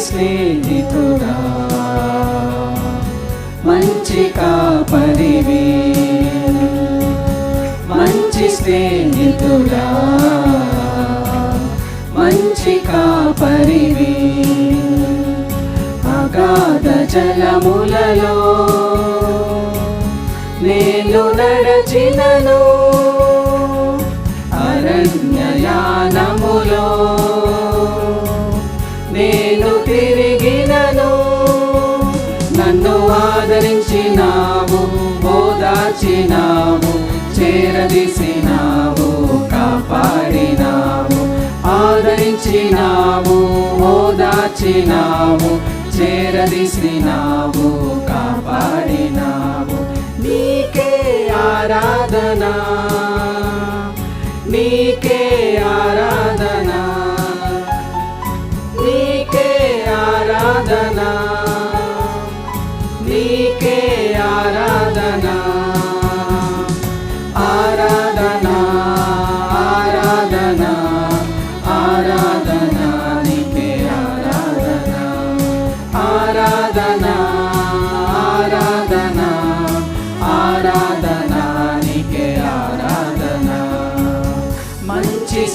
స్నేహితుడా? మంచి కాపరివి. మంచి స్నేహితుడా? మంచి కాపరివి. అగాధ జలములలో నేను నడచినను. ఓదార్చినావు చేరదీసినావు కాపాడినావు. ఆదరించినావు ఓదాచినావు చేరదీసినావు కాపాడినావు. నీకే ఆరాధనా.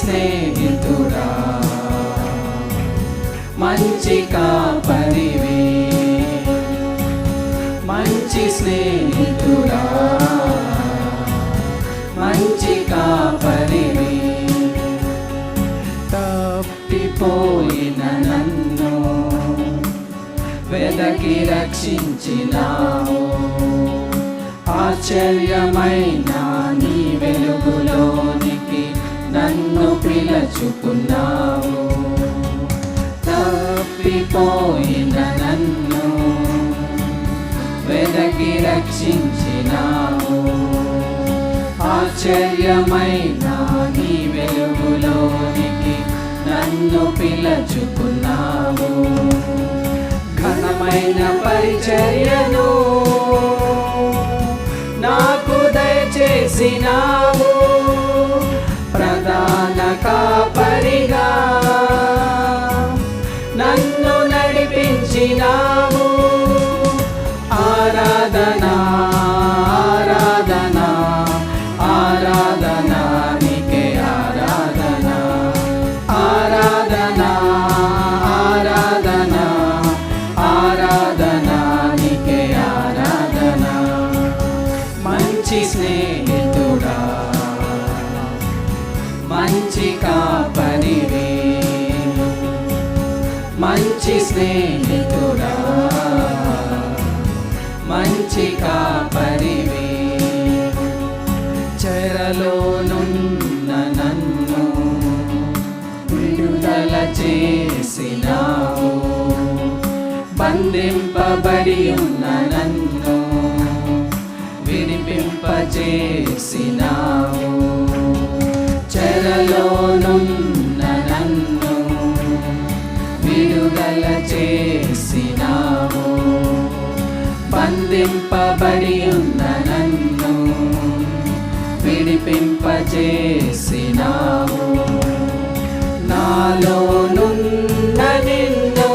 స్నేహితుడా. మంచి కాపరివే. మంచి స్నేహితుడా. మంచి కాపరివే. తప్పిపోయిన నన్ను వెదకి రక్షించినావు. ఆశ్చర్యమైన నీ నన్ను తప్పిపోయిన నన్ను వెనకి రక్షించినావు ఆశ్చర్యమైన నీ వెలుగులోనికి నన్ను పిలచుకున్నావు ఘనమైన పరిచర్యను నాకు దయచేసినావు కాపరిగా. నన్ను నడిపించినావు. ఆరాధనా మంచి స్నేహితుడా. మంచి కాపరివి చెరలోనున్న నన్ను విడుదల చేసినావు. బంధింపబడి ఉన్న నన్ను విడిపింపచేసినావు చెరలోనున్న విడిపింపబడి ఉన్న నన్ను విడిపింపచేసినావు నాలోనున్న నిన్ను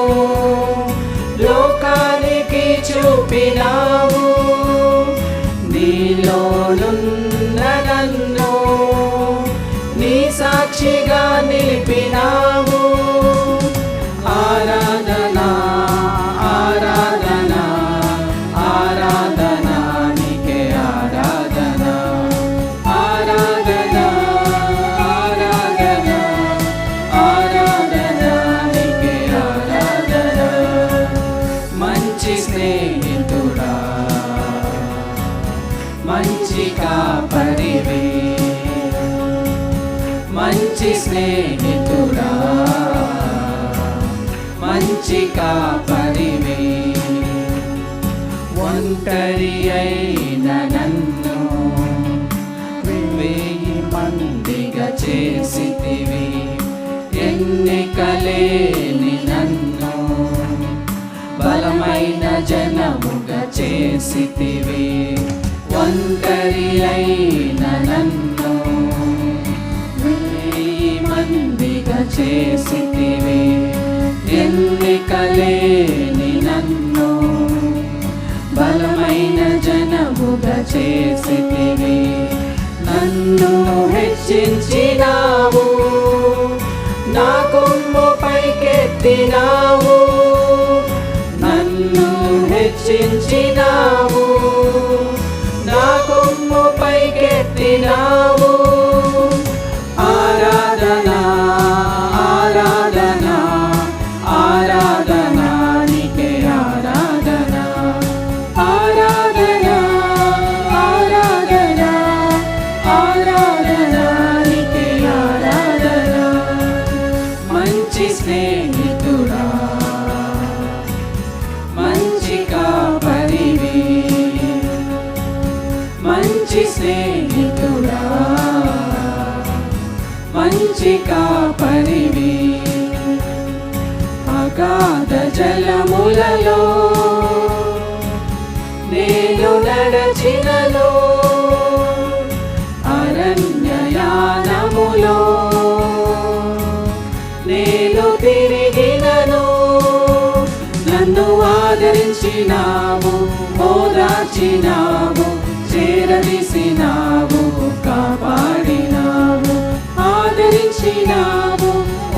లోకానికి చూపినావు. నీలోనున్న నన్ను నీ సాక్షిగా నిలిపినావు. మంచి మంచి స్నేహితుడా. మంచి కాపరివి ఒంటరి అయిన నన్ను వెయ్యి మందిగా చేసితివి. ఎన్నికలేని నన్ను బలమైన జనముగా చేసితివి. ఒంటరి నన్ను వెయ్యి మందిగా చేసితివి. ఎన్నికలేని నన్ను బలమైన జనముగా చేసితివి. నన్ను హెచ్చించినావు నా కొమ్ము పైకెత్తినావు. నన్ను హెచ్చించినావు పైకెత్తినావు ఆరాధన ఆరాధన ఆరాధన నీకే ఆరాధన. ఆరాధన ఆరాధన ఆరాధన నీకే ఆరాధన. మంచి స్నేహితుడా మంచి కాపరివి. మంచి స్నేహితుడా మంచి కాపరివి. అగాధ జలములలో నేను నడచినలో అరణ్యయానములో నేను తిరిగినను. నన్ను ఆదరించినావు ఓదార్చినావు చేరదీసినావు కాపాడినావు. ఆదరించినావు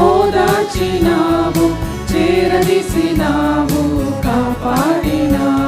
ఓదార్చినావు చేరదీసినావు కాపాడినావు.